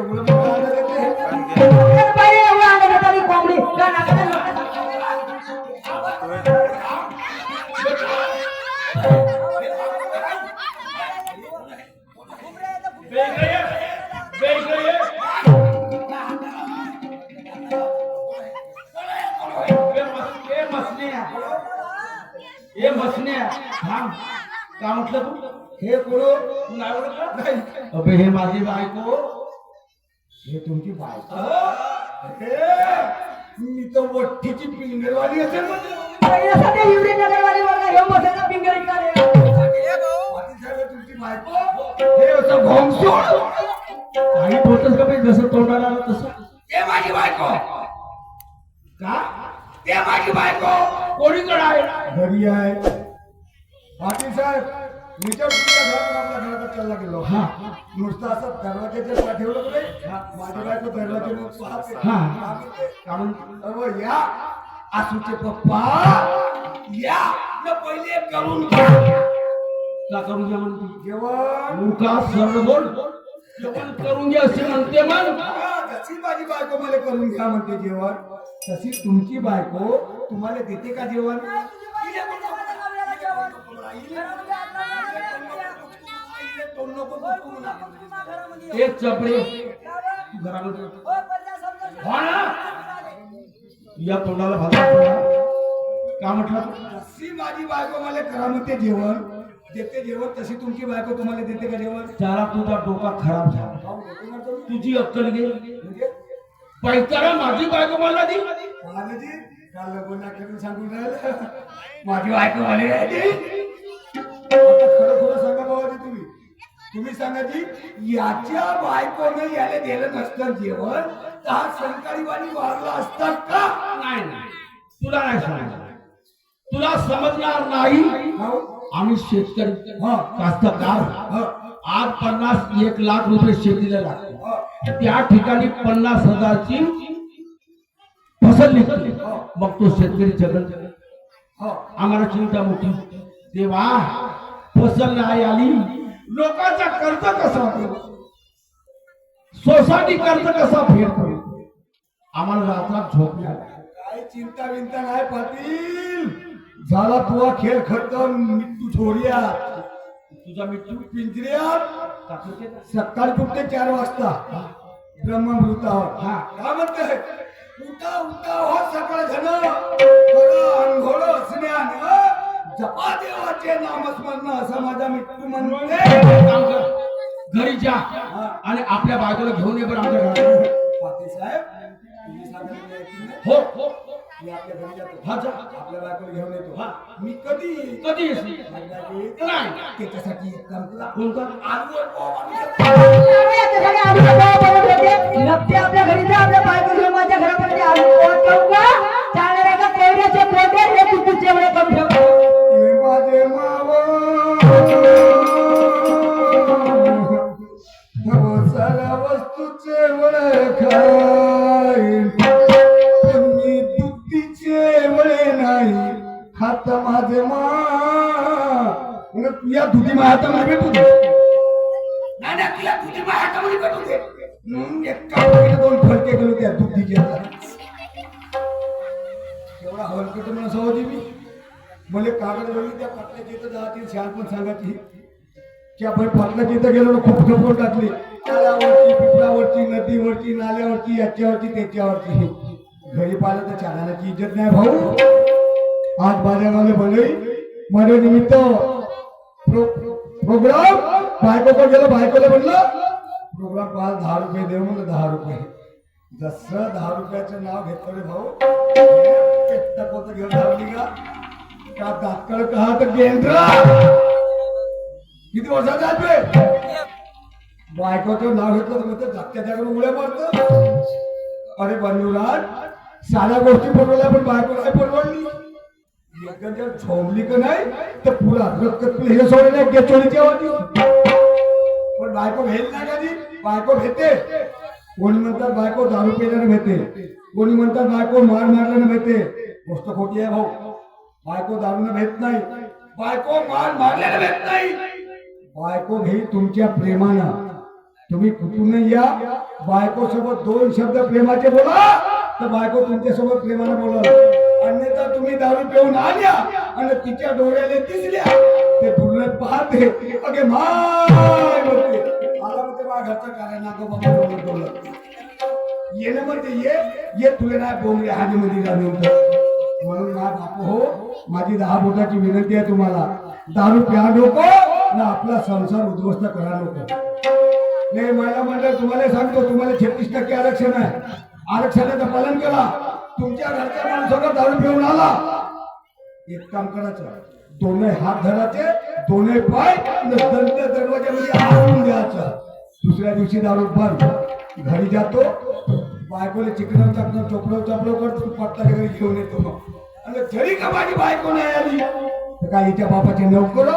हे म्हटलं तू हे कोण अबे हे माझी बायको. हे तुमची बायको. हे, मी तर वट्टीची पिंगरवाली असेल म्हणजे पहिलं सध्या हिवरी नगरवाली? पाटील साहेब, तुमची बायको. हे असं घोंगसोड काही बोलतोस का जसं तोंडाला आलं तसं. ते माझी बायको. का? ते माझी बायको. कोणीकडे आहे? घरी आहे. पाटील साहेब विचार तुमच्या घरात आपल्या घरात चालला गेलो हा. नुसतं असं बायको दरवाजे हा. अहो, या आसूचे पप्पा या. न पहिले करून घ्या. का करून घ्या म्हणते? जेवण. मुका करून घ्या असे म्हणते मग. हा, जशी माझी बायको मला करून घ्या म्हणते जेवण तशी तुमची बायको तुम्हाला देते का जेवण? एक चपडे. घरामध्ये हो या तोंडाला भाता का म्हटलं? जशी माझी बायको मला करा म्हणते जेवण देते जेवण तशी तुमची बायको तुम्हाला देते का जेवण? त्याला तुझा डोका खराब झाला. तुझी अक्कल गेली म्हणजे? पैतारा माझी बायको मला दी. महाराजी काल लग्न खेळून सांगून राहिलं. माझी बायको आता खरं खरं सांगा बाबाजी तुम्ही. तुम्ही सांगा जी याच्या बायकोने याला दिलं नसतं जेवण तर हा संकाळी वाणी वारला असता का? नाही नाही. तुला नाही सांगणार तुला समजणार नाही. हो? आम्ही शेतकरी. हा. कास्तकार. हा. आज पन्नास एक लाख रुपये शेतीला लागते. त्या ठिकाणी पन्नास हजारची फसल निघते. मग तो शेतकरी जगत. आम्हाला चिंता मोठी. देवा फसल नाही आली. लोकांचा कर्ज कसा? सोसायटी कर्ज कसा फेडतो आम्हाला रात्रात झोप. काय चिंता विंता नाही पाटील झाला तुझा खेळ खतम मृत्यू छोड्या तुझा पिंजऱ्यात टाकते ना? सकाळी कुठे चार वाजता ब्रह्ममृतावर हा. काय म्हणते उठा उठा हो सकाळ धन करा अंघोळ असण्यानं जपा देवाचे नामस्मरण असं माझा मित्र म्हणते काम कर घरी जा आणि आपल्या बायकोला घेऊन ये बरं आमच्या घरात पाटील साहेब तुम्ही सांगितलं मी ऐकलं नाही. हो हो हो. मी आपल्या घरी जातो. हा जा. आपल्या बायकोला घेऊन येतो. हा. मी कधी? कधी येशील नाही. त्याच्यासाठी एक काम करा. कोणता? आपल्या घरी जा, आपल्या बायको घेऊन मा हातामध्ये भेटू दे हातामध्ये भेटू दे. एका दोन गेलो त्या एवढा हलकट म्हणून सवजी मी मला कागद वळली त्या पाटल्याची इथं जातील शान पण सांगायची. त्या पण पाटल्याची इथं गेलो ना खूप खपवून टाकली. तळ्यावरची पिपळावरची नदीवरची नाल्यावरची याच्यावरची त्याच्यावरची. घरी पाहिलं तर चालायची इज्जत नाही भाऊ. आज माझ्यावाले भले. माझ्या निमित्त प्रोग्राम? बायकोकडे गेलं बायकोला म्हणलं प्रोग्राम पाच दहा रुपये देऊ म्हणलं दहा रुपये. जसं दहा रुपयाचं नाव घेतलं रे भाऊ पेट्टा घेऊन धावली का का दातकळ कहा तर केंद्र किती वर्षाचा आहे बायकोचं नाव घेतलं तर म्हणतं जागच्या उड्या मारत. अरे बनवराज साऱ्या गोष्टी परवडल्या पण बायको नाही परवडली जर झोंबली का नाही तर पुरा रक्त हे सोडले गेचोळीच्या वाटी पण बायको भेल नाही कधी बायको भेटते. कोणी म्हणतात बायको दारू पिल्याने भेटते. कोणी म्हणतात बायको मार मारल्याने भेटते. गोष्ट खोटी आहे भाऊ. बायको दारूने भेट नाही. बायको मार मारल्याने भेट नाही. बायको भेट तुमच्या प्रेमानं. तुम्ही कुठूनही या बायको सोबत दोन शब्द प्रेमाचे बोला. तर बायको तुमच्यासोबत प्रेमाने बोलाल अन्यथा तुम्ही दारू पिऊन आल्या आणि तिच्या डोळ्याने दिसल्या. ते दुर्लभ पाहते. अगे माय म्हणते आला म्हणते बा घरचं काय नाको बाबा बोलत येणं म्हणते ये. ये तुला नाही बोंगले हानी मध्ये जाणे म्हणून ना बापू हो माझी दहा बोटाची विनंती आहे तुम्हाला. दारू प्या नको ना आपला संसार उद्ध्वस्त करा नको. नाही महिला मंडळ तुम्हाला सांगतो तुम्हाला छत्तीस टक्के आरक्षण आहे. आरक्षणाचं पालन करा तुमच्या घरच्या माणसाला दारू पिऊन आला. एक काम करायचं. दोन्ही हात धरायचे दोन्ही पाय दरवाजामध्ये आणून द्यायचं. दुसऱ्या दिवशी दारू बंद घरी जातो. बायकोला चिकन चापलं चोपडव चोपडव करतो. पटला घरी घेऊन येतो मग. आणि जरी का माझी बायको नाही आली? तर काय हिच्या बापाचे नोकर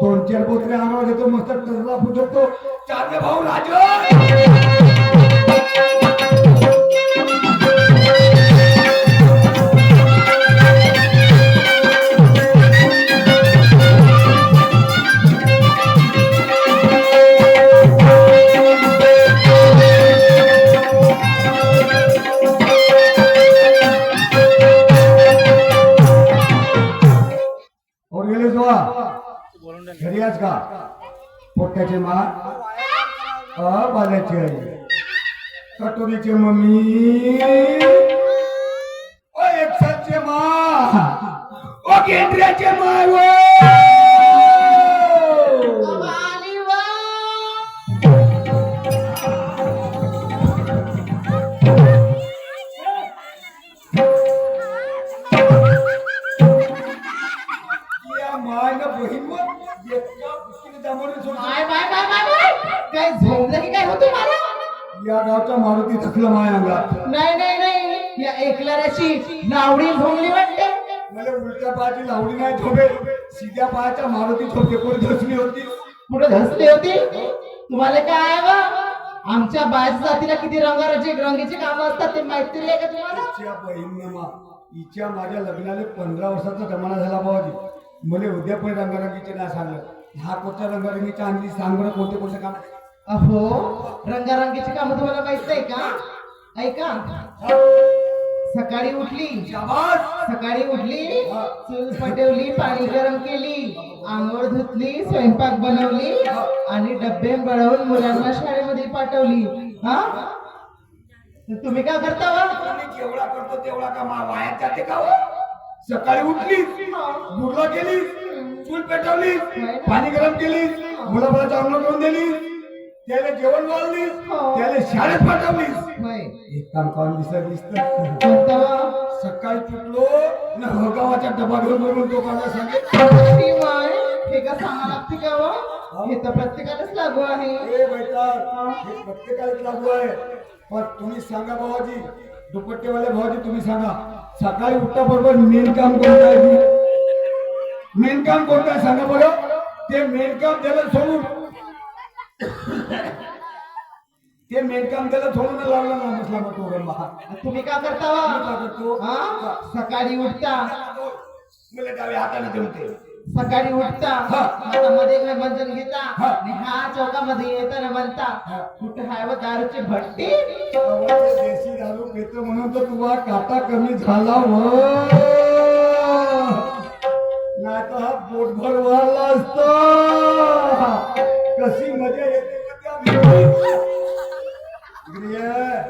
दोन चार बोत्रे आम्हाला घेतो मस्त टरला फुटवतो चार भाऊ राज घरी का? पोट्याचे मार अ बाल्याची. आई कटोरीचे मम्मी. ओ एकसाचे मा ओ गेंद्र्याचे माय पुस्तकी दामोरी सोडून bye bye bye bye bye. काय झोपलं की काय होतं मला या गावचा मारुती थकलं माय अंगात. नाही नाही नाही. या एकलाऱ्याची नावडी झोंबली वाटते. मला उलट्या पायाची लावडी नाही झोपे सीध्या पायाच्या मारुती झोपे कोणी धसली होती. कुठे धसली होती? तुम्हाला काय आहे बा? आमच्या बायस जातीला किती रंगाराचे रंगीची कामं असतात ते माहिती आहे का तुम्हाला? तिच्या बहीण मा. हिच्या माझ्या लग्नाला पंधरा वर्षाचा जमाना झाला बाबाजी मला उद्या पण रंगरंगीचे नाही सांगलं हा कोणत्या रंगरंगीची आणली सांग बरं कोणते कोणते काम अहो रंगारंगीची कामं तुम्हाला माहीत आहे का? ऐका. सकाळी उठली. सकाळी उठली. चूल पेटवली पाणी गरम केली. आंघोळ धुतली स्वयंपाक बनवली. आणि डब्बे बळवून मुलांना शाळेमध्ये पाठवली. हा? तुम्ही काय करता मी जेवढा करतो तेवढा का मा वायात जाते का हो? सकाळी उठली बुडला केली चूल पेटवली पाणी गरम केली मुलाबाळाचा अंग करून दिली त्याला जेवण वाढली त्याला शाळेत पाठवली. होय. एक काम काम विसरलीस? सकाळी तुटलो ना हगावाचा डबा घेऊन बोलून तो मला सांगे शी माय, हे का सांगा लागते का वा? हे तर प्रत्येकालाच लागू आहे. ए बेटा हे प्रत्येकाला लागू आहे. पण तुम्ही सांगा भावाजी दुपट्टेवाले भावाजी तुम्ही सांगा. सकाळी उठता बरोबर मेन काम कोणतं आहे मेन काम कोणतं सांगा बरं? ते मेन काम त्याला सोडून. ते मेन काम त्याला सोडून लावलं ना नसला मग तो तुम्ही काय करता वा? हा? सकाळी उठता. मला डाव्या हाताने जमते सकाळी उठता. हा. हातामध्ये काय मंजन घेता. हा. आणि हा चौकामध्ये येताना म्हणता. कुठे हाय व दारूची भट्टी? देशी दारू पेतो म्हणून तर तुझा काटा कमी झाला व नाही तर हा पोटभर वाढला असता कशी मजा येते.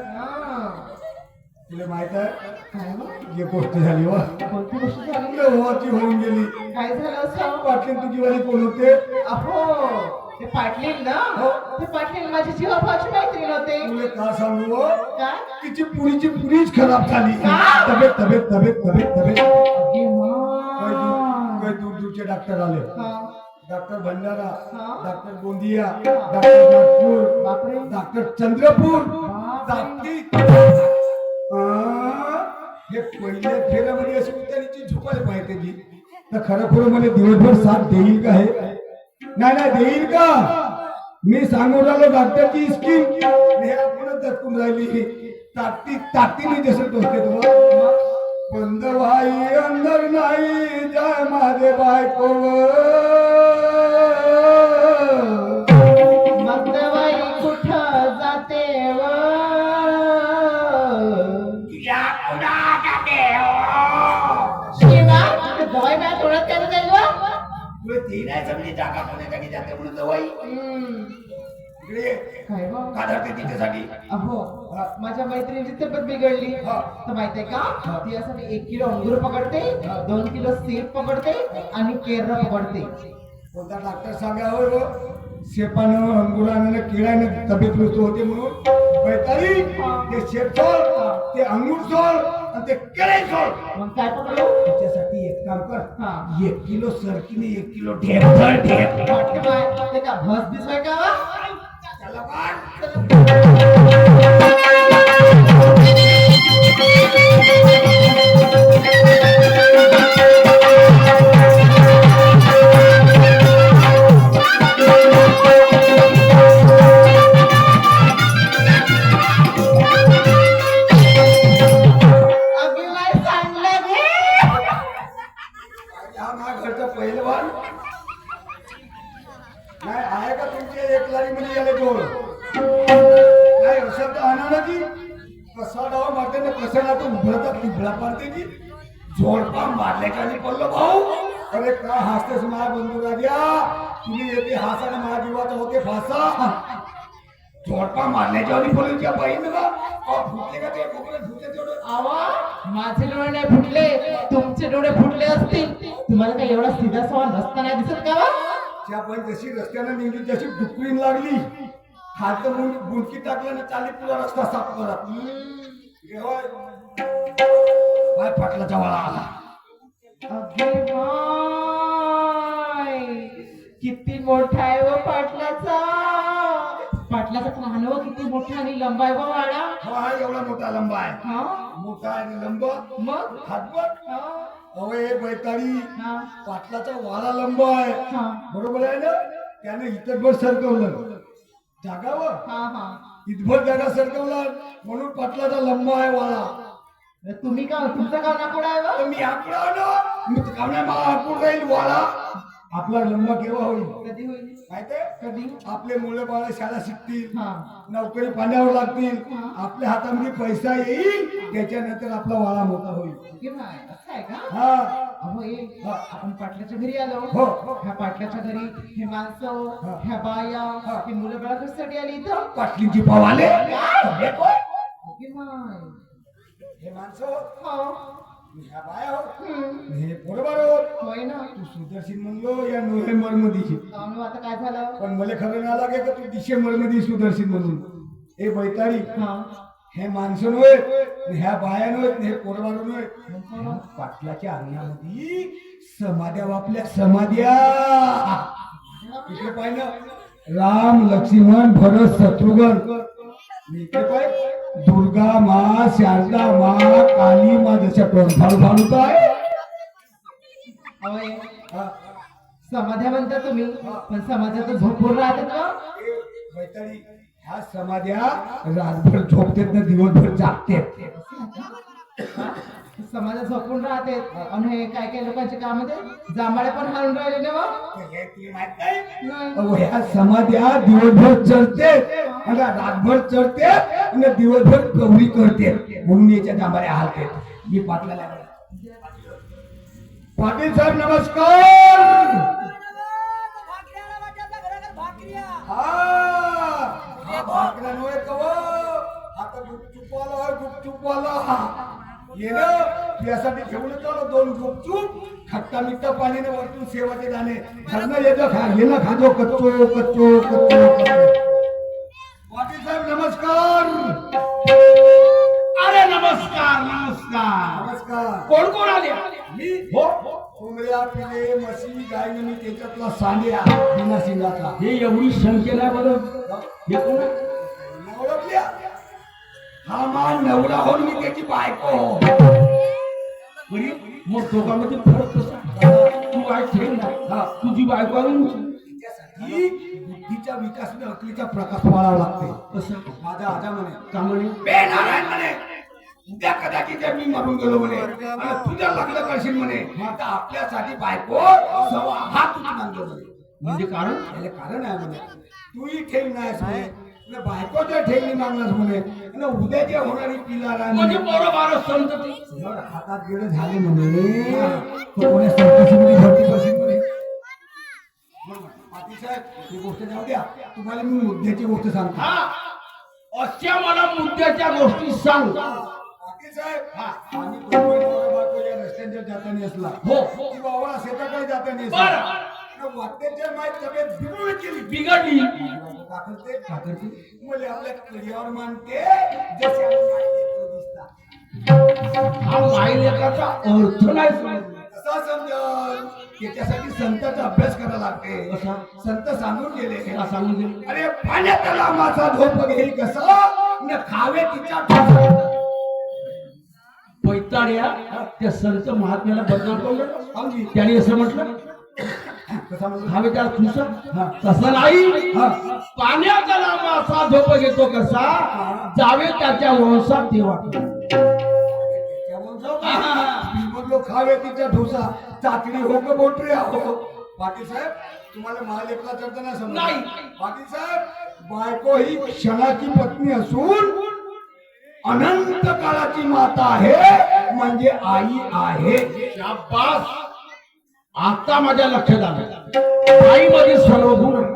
हा. तुला माहीत आहे? जे गोष्ट झाली वा कोणती गोष्ट झाली आपल्या भावाची होऊन गेली काय झालं असं पाटली तुझी वाली कोण होते अहो ते पाटलीन ना हो. ते पाटलीन माझी जीवाभावाची मैत्रीण होते तुला का सांगू? काय तिची पुरीची पुरीच खराब झाली? तब्येत तब्येत तब्येत तब्येत तब्येत डॉक्टर आले. Doctor Bhandara. Doctor Gondia doctor Nagpur doctor Chandrapur हे पहिल्या फेऱ्यामध्ये अशी उतारीची झोपायला पाहिजे तर खरं खरं मला दिवसभर साथ देईल का हे? नाही नाही देईल का? मी सांगून राहिलो डॉक्टरची स्कीम. हे आपणच दटकून राहिली. ताकती ताकदीने जसं टोचते तुम्हाला बंद भाई अंदर नाही. जय माझे बायको मंदवाई कुठ जाते तुझ्या कुठा जाते शिवा भाई मला थोडं त्याला जाईल तिला समजे जागा कोणासाठी जाते म्हणून दवाई काय बा? का धरते तिच्यासाठी. अहो माझ्या मैत्रिणीची तब्येत बिघडली. हा. तर माहितीये का? ती यासाठी एक किलो अंगूर पकडते दोन किलो सेब पकडते आणि केरळ पकडते. कोणता डॉक्टर सांगा होय हो? शेपानं अंगुरानं तब्येत नुसतं होते म्हणून. बैतारी ते शेप सोड ते अंगूर सोड आणि ते केळे सोड मग काय पकडलो? त्याच्यासाठी एक काम हा. कर एक किलो सरकीने एक किलो ढेप ढेप वाटतं काय ते का? भस दिसवाय का? Hello, Mark. सवाल रस्ता नाही दिसत का? त्या पण जशी रस्त्यानं निघली तशी लागली हात ना चाली तुला रस्ता साफ करा. हे होय. काय फाटलाचा वाळा आला. किती मोठा आहे व पाटलाचा पाटलाचा लहान व किती मोठा आणि लंबा आहे व वाडा. हा हा एवढा मोठा लंबा आहे. हा? मोठा आणि लंब. मग? हातभर. हा, अवे बैताळी हा, पाटलाचा वाळा लंबा आहे. बरोबर आहे ना? त्याने इतभर सरकवलं. जागावर. इतभर जागा सरकवला. म्हणून पाटलाचा लंबा आहे वाळा तुम्ही का तुमचं गाव नाकोडा आहे मी आकडे आलो मी काम मला आकडून राहील वाळा आपला लंबा केव्हा होईल? कधी होईल? माहितीये कधी? आपले मुलं बाळ शाळा शिकतील. हा. नोकरी पाण्यावर लागतील. आपल्या हातामध्ये पैसा येईल. त्याच्यानंतर आपला वाळा मोठा होईल. की नाही असं आहे का? हा. अहो ए आपण पाटलाच्या घरी आलो. हो, हो. ह्या पाटलाच्या घरी हे माणसं. ह्या बाया हा. मुलं बाळा कशासाठी आली इथं. पाटलींची? की नाही. हे माणसं. हो. ह्या बाया हो हम्म. बरोबर होय ना. तू सुदर्शन म्हणलो या नोव्हेंबरमध्ये अहो, आता काय झालं? पण मला खरं नाही लागे का तू डिसेंबरमध्ये सुदर्शन म्हणून? हे बैतारी हा. हे माणसं नव्हे ह्या बाया नव्हे हे पोरबार नव्हे. पाटलाच्या अंगणामध्ये समाध्या वापल्या समाध्या. इकडे ना. राम लक्ष्मण भरत शत्रुघ्न. इकडे दुर्गा मा शारदा मा काली मा जशा टोनफाल भानुत आहे. हा. समाध्या म्हणता तुम्ही पण समाजात झोपून राहतात का? बैताडी ह्या समाध्या रातभर झोपतेत ना दिवसभर जागतेत. समाजात झोपून राहते. आणि हे काय काय लोकांचे काम ते जांभळे पण हाणून राहिले ना ह्या समाध्या दिवसभर चढते. आणि रातभर चढते आणि दिवसभर गौरी करते. म्हणून याच्या जांभऱ्या हालते. मी पाटलाला पाटील साहेब नमस्कार! हा! भाकऱ्या नव्हे कव? आता गुपचूपवाला आहे गुपचूपवाला ये ना यासाठी ठेवून चालू दोन गुपचूप खट्टा मिठ्ठा पाणीने वरतून सेवाचे दाणे घरनं येतो खा ये ना खाजो कच्चो कच्चो कच्चो. पाटील साहेब नमस्कार. अरे नमस्कार नमस्कार. नमस्कार. कोण कोण आले? मी हो कोंबड्या पिले म्हशी गाय मी त्याच्यातला सांड्या बिना हे एवढी संख्या नाही बरं. हे कोण? ओळखल्या. हा मान नवरा होऊन मी त्याची बायको. हो. मग दोघांमध्ये फरक कसा? तू काय ठेव ना. हा तुझी बायको आहे ना? त्यासाठी बुद्धीच्या विकास आणि अकलीचा प्रकाश वाढावा लागते कसा? माझा आजा म्हणे. का म्हणे? बे नारायण म्हणे उद्या कदाचित मी मरून गेलो म्हणे आणि तुझ्या लग्न करशील म्हणे आता आपल्यासाठी बायको सवा हात उचलून म्हणे. म्हणजे कारण? याला कारण आहे म्हणे. तूही ठेव नाहीस म्हणे आणि बायको जर ठेवली मागलास म्हणे आणि उद्या जे होणारी आहे म्हणजे म्हणे, बरोबर समजते जर हातात गेलं झाले म्हणे साहेब ही गोष्ट जाऊ द्या. तुम्हाला मी मुद्द्याची गोष्ट सांगतो. हा. अशा मला मुद्द्याच्या गोष्टी सांग. पाटील साहेब आम्ही रस्त्यांच्या जाताना असला. हो हो. बाबा शेताकडे जाताना बरं. असला वाटेच्या माहीत तब्येत बिघडून गेली. बिघडली. का करते का करते? मुले आपल्या करियावर मानते जसे. हा मायलेकाचा अर्थ नाही समजला. कसा समजल? त्याच्यासाठी संतांचा अभ्यास करावा लागते. कसा? संत सांगून गेले. त्याला सांगून दिलं अरे पाण्यात आला माझा झोप घेईल कसा? न खावे तिच्या. पैताड्या त्या संत महात्म्याला बदनाम करून त्याने असं म्हटलं त्याला खुश तसं नाही. हा. पाण्याचा लांब असा झोप घेतो कसा? जावे त्याच्या वंशात देवा. खावे तिच्या ठोसा चाचणी हो बोटरे हो पाटील साहेब तुम्हाला चढताना समज नाही. पाटील साहेब बायको ही क्षणाची पत्नी असून अनंत काळाची माता आहे म्हणजे आई आहे. शाबास. आता माझ्या लक्षात आलं. आई मध्ये सर्व गुण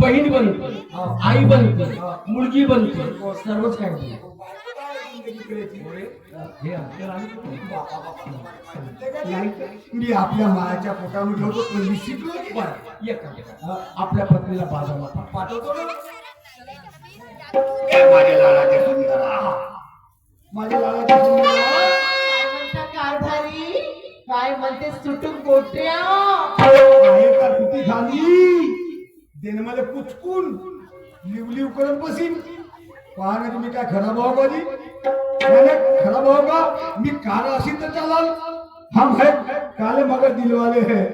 बहीण बनते आई बनते मुलगी बनते. सर्वच काय बनते. हे आलं कुठून? मी आपल्या मायाच्या पोटामध्ये. आपल्या पत्नीला बाजारला पाठवा. पाठवतो माझ्या लालाचे सुंदरा माझ्या लालाची सुंदर काय म्हणता कारभारी काय म्हणते सुटून गोट्या. आहे का किती झाली देणं कुचकून लिव लिव करत बसीन. पहा ना तुम्ही काय खराब आहो माझी खराब हो का? मी काल अशी तर चालाल. हम है काले मगर दिलवाले. है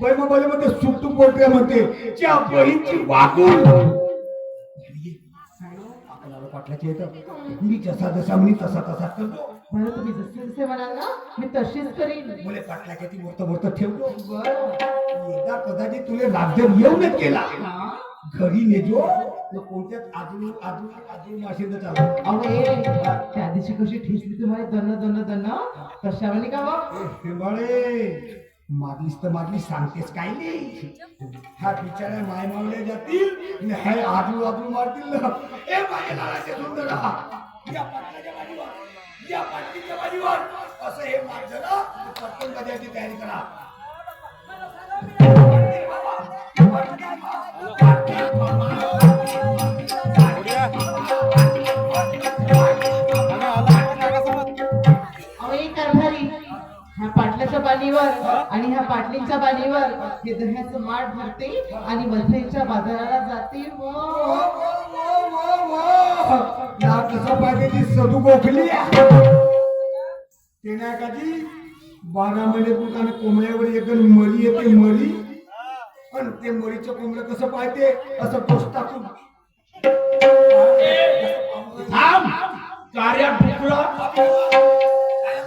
पण मग बोले म्हणते सुटू पोटऱ्या म्हणते. च्या बहीणची वागून. आपल्याला पाटलाची येतं मी जसा जसा मी तसा तसा करतो. बरं तुम्ही जसे जसे म्हणाल ना मी तशीच करीन. मुले पाटलाच्या ती वरत वरत ठेवतो एकदा कदाचित तुले राज्य येऊनच केला? घरी नेजो कोणत्याच आजू आजू आजू चालू त्या दिवशी कशी ठेचली तुम्हाला दन दन दन. कशावानी का मग? मारलीस तर मारली सांगतेस काय नाही. ह्या माय मावल्या जातील हे आजू आजू मारतील. ना ए माझ्या सुंदर. या पाटलाच्या या पाटलीच्या बाजूवर. असं हे मारलं पटकन कधी तयारी करा. पाटल्याच्या बाणीवर आणि ह्या पाटलींच्या बाणीवर हे दह्याचं माठ भरते आणि वलथईच्या बाजाराला जाते. मग कसं पाहिजे सदू गोखली. ते नाही का ती बारा महिने पुढे कोंबड्यावर एक मरी येते मरी आणि ते मरीचं कोंबडं कसं पाहिजे असं टाकून. थांब. कार्या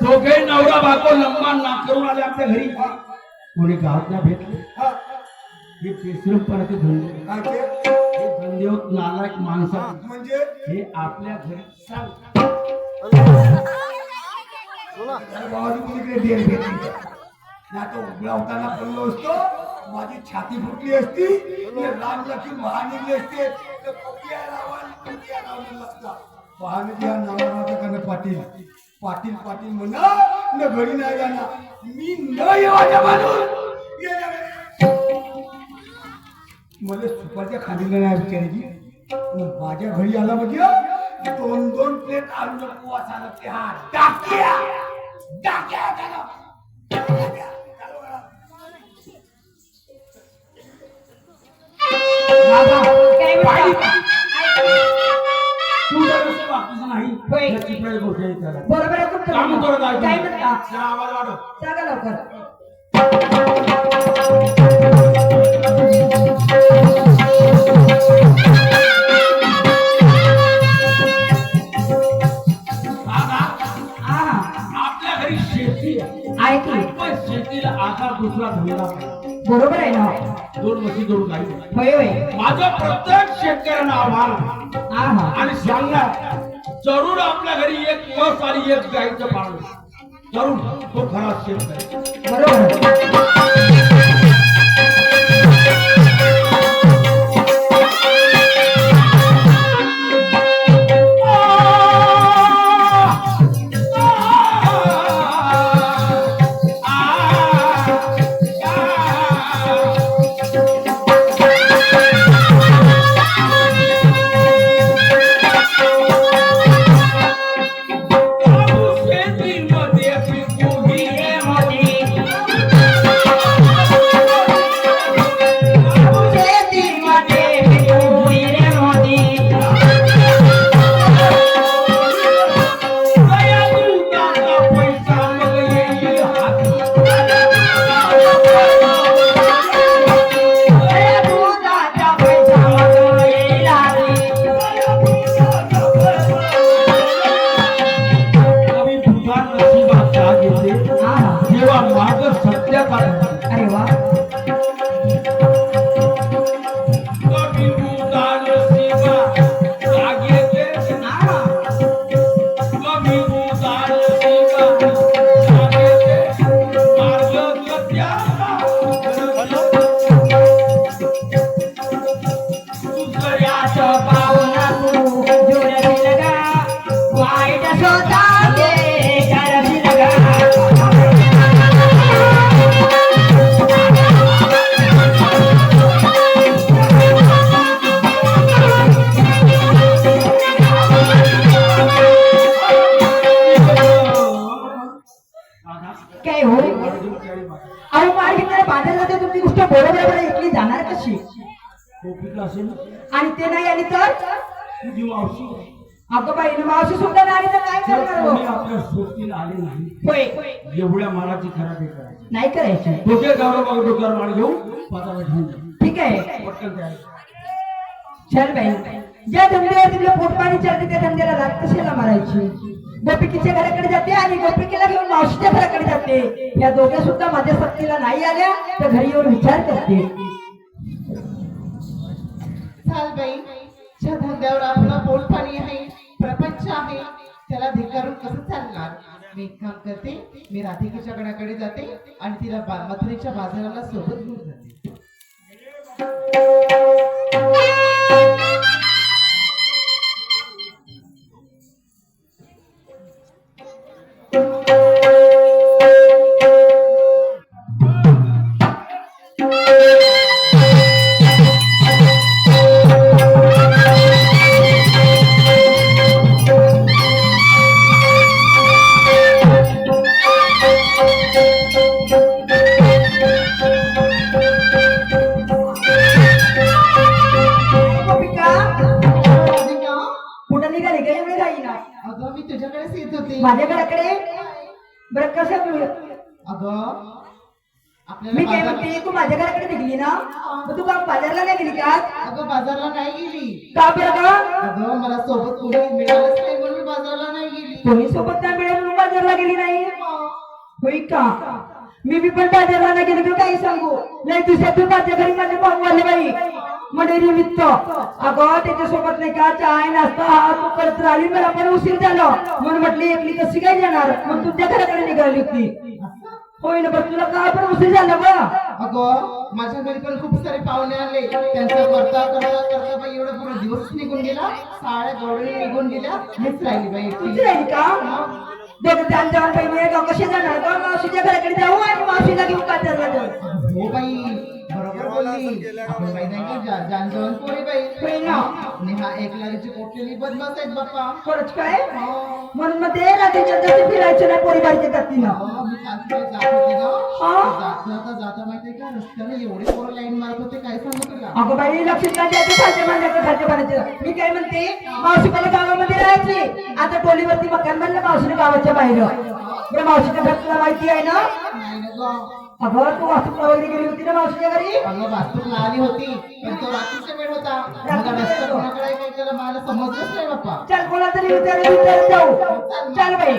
दोघे नवरा बायको लंबा नाक करून आले आपल्या घरी. कोणी गावात नाही भेटले? हा, हे बेसरमपणाचे धंदे होत नालायक माणसा म्हणजे? हे आपल्या घरी सांग अरे बाबा तू तिकडे देर भेटली ना तो उभ्या होताना पडलो असतो. माझी छाती फुटली असती. राम लक्ष्मी महानिगले असते. तर पपिया रावण पपिया रावण लागता महानदी हा नावा माझा कारण पाटील. पाटील पाटील म्हणा न घरी नाही जाणार. मी न येवाच्या बाजून मला सुपाच्या खालीला नाही विचारायची पण माझ्या घरी आला म्हणजे दोन दोन प्लेट आलू नको असा ते हा टाक्या टाक्या त्याला. टाक्या. चालू करा. दादा, काय बाई, म्हणता? तू जर असं वागतोस नाही होय. या चिपळ्याच्या गोष्टी विचारा. बरोबर आहे तुमचं काम म्हणणं. करत आहे काय तुम्ही. म्हणता जरा आवाज वाढव सांगा लवकर बरोबर आहे ना? दोन म्हशी दोन गाई होय होय. माझं प्रत्येक शेतकऱ्यांना आव्हान आहे. हा हा. आणि सांगणार जरूर आपल्या घरी एक बस आणि एक गाईचं पाळणं जरूर. तो खरा शेतकरी. बरोबर. नाही आली तर? तुझी मावशी अगं बाई मावशी सुद्धा नाही आली तर काय जर करणार कोणी हो? आपल्या सोबतीला आले नाही. होय. एवढ्या मालाची खराबी करायची. नाही करायची. डोक्या गावरा डोक्यावर माल घेऊन पाताला घेऊन जा. ठीक आहे. पटकन. चल बाई. ज्या धंद्यावर तुला पोटपाणी चालते त्या धंद्याला लाग कशाला मारायची? गोपिकीच्या घराकडे जाते आणि गोपिकेला घेऊन मावशीच्या घराकडे जाते. या दोघ्या सुद्धा माझ्या सक्तीला नाही आल्या तर घरी येऊन विचार करते. सालबाई ज्या धंद्यावर आपला पोट पाणी आहे प्रपंच आहे त्याला धिकारून कसं चालणार? मी एक काम करते मी राधिकेच्या गडाकडे जाते आणि तिला मथुरेच्या बाजाराला सोबत घेऊन जाते. बरं कसं बोलू? अगं मी काय आपल्याला म्हणते तू माझ्या घराकडे निघली ना? मग तू का बाजारला नाही गेली का? अगं बाजारला नाही गेली. का बरं का अगं मला सोबत कोणी मिळालंच नाही म्हणून मी बाजारला नाही गेली. कोणी सोबत नाही मिळेल म्हणून बाजारला गेली नाही? होई का? मी बी पण बाजारला नाही गेली तर काही सांगू. नाही दुसऱ्या तू माझ्या घरी माझे भाऊ आले बाई. निमित्त अगं त्याच्यासोबत नाही का चाय नाश्ता हा तू करत राहिली मला पण उशीर झाला. म्हणून म्हटली एकली कशी काय जाणार मग तुझ्या घराकडे निघाली होती. होय ना बरं तुला का पण उशीर झाला बा? अगं माझ्या घरी पण खूप सारे पाहुणे आले. त्यांचा करता करता करता बाई एवढा पूर्ण दिवस निघून गेला. साड्या गवळी निघून गेल्या. मीच राहिली बाई तुझी. राहिली का? दोघं जाऊन बहिणी का? कसे जाणार? का मावशीच्या घराकडे जाऊ आणि मावशीला बाजारला जाऊ? हो बाई नाही बदमाश आहेत बाप्पा. खरंच काय? म्हणून मग ते रात्रीच्या जाती फिरायचं नाही पोरी मी कालच्या वेळेस जात होते ना हा? जाता जाता जाता माहितीये का? रस्त्याने एवढे पोरं लाईन मारत होते काय सांगू तुला? अगं बाई लक्षात नाही द्यायचं बांधायचं बांधायचं मी काय म्हणते? मावशी मला गावामध्ये राहायची. आता टोलीवरती मकान बांधलं मावशीने गावाच्या बाहेर. बरं मावशीच्या घर तुला माहिती आहे ना? नाही ना गं. अगं तू वास्तूला वगैरे गेली होती ना मावशीच्या घरी? अगं वास्तूला आली होती पण तो रात्रीचा वेळ होता. मला रस्ता कोणाकडे काय केलं मला समजलंच नाही बाप्पा. चल कोणा तरी विचार विचार जाऊ. चल बाई.